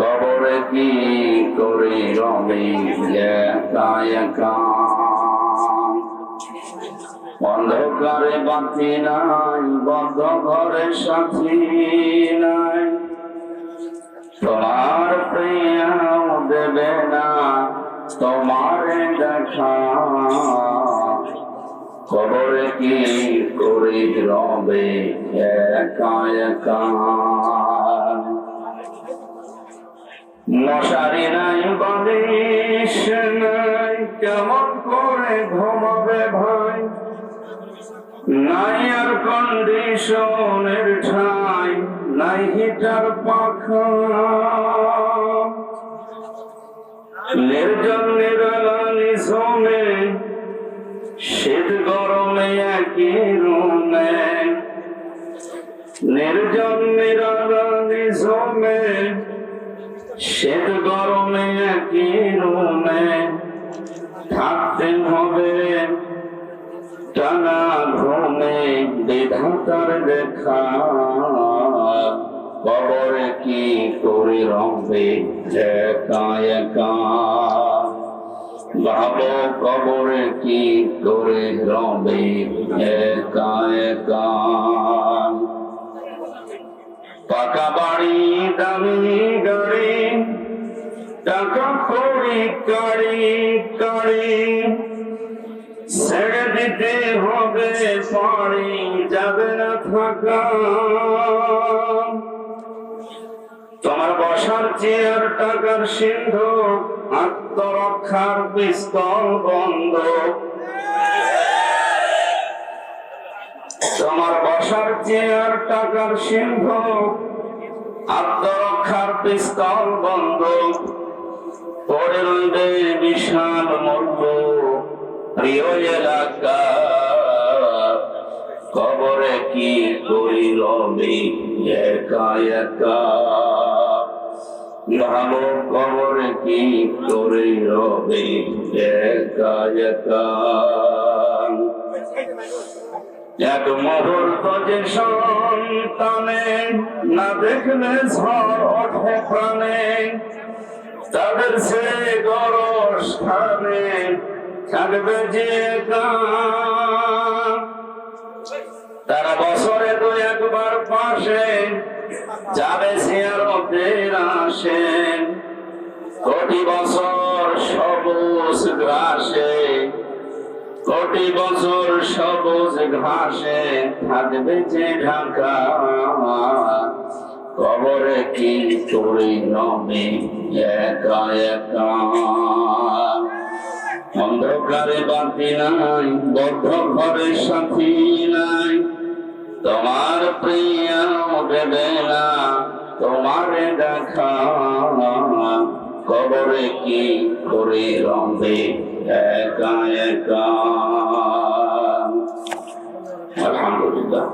কবরে কি করে রবে অন্ধকারে বাতি নাই বন্ধ ঘরে সাথী নাই। তোমার প্রিয়াও দেবে না, তোমার দেখা। খবরে কি করে রবে একা একা মশারি নাই, বালিশ নাই, কেমন করে ঘুমাবে ভাই? নাই আর কন্ডিশনের ঠাই, নাই হিটার পাখা। নির্জন নিরালানি শ্রমে শীত গরমে একই রুমে। নির্জন নিরালানি শ্রমে শীত গরমে একই রুমে থাকতে হবে। টানা ঘুমে বিধাতার দেখা, কবরে কি করে রবে একা একা? ভাবো কবরে কি করে রবে একা একা? পাকা বাড়ি টাকা কড়ি কাড়ি কাড়ি ছেড়ে দিতে হবে, পাড়ি যাবে না থাকা তোমার বসার চেয়ার, টাকার সিন্ধু, আত্মরক্ষার পিস্তল বন্ধ। তোমার বসার চেয়ার, টাকার সিন্ধু, আত্মরক্ষার পিস্তল বন্ধ। পড়ে বিশাল মূল্য প্রিয় এলাকা কবরে কি করি রবি একা একা। ভালো কবরে কি করে রবে একা একা। এক মুহূর্ত যে সন্তানে, না দেখলে ঝড় ওঠে প্রাণে। তাদের সে গরস স্থানে থাকবে যে তারা বছরে দু একবার পাশে, যাবে সিয়ারতের আসেন কোটি বছর সবুজ ঘাসে, কোটি বছর সবুজ ঘাসে, থাকবে যে ঢাকা। কবরে কি চুরি নবে একা একা অন্ধকারে বাতি নাই, বদ্ধ ঘরে সাথী নাই। তোমার প্রিয় দেবে না, তোমারে দেখা। কবরে কি করে রবে একা একা আলহামদুলিল্লাহ।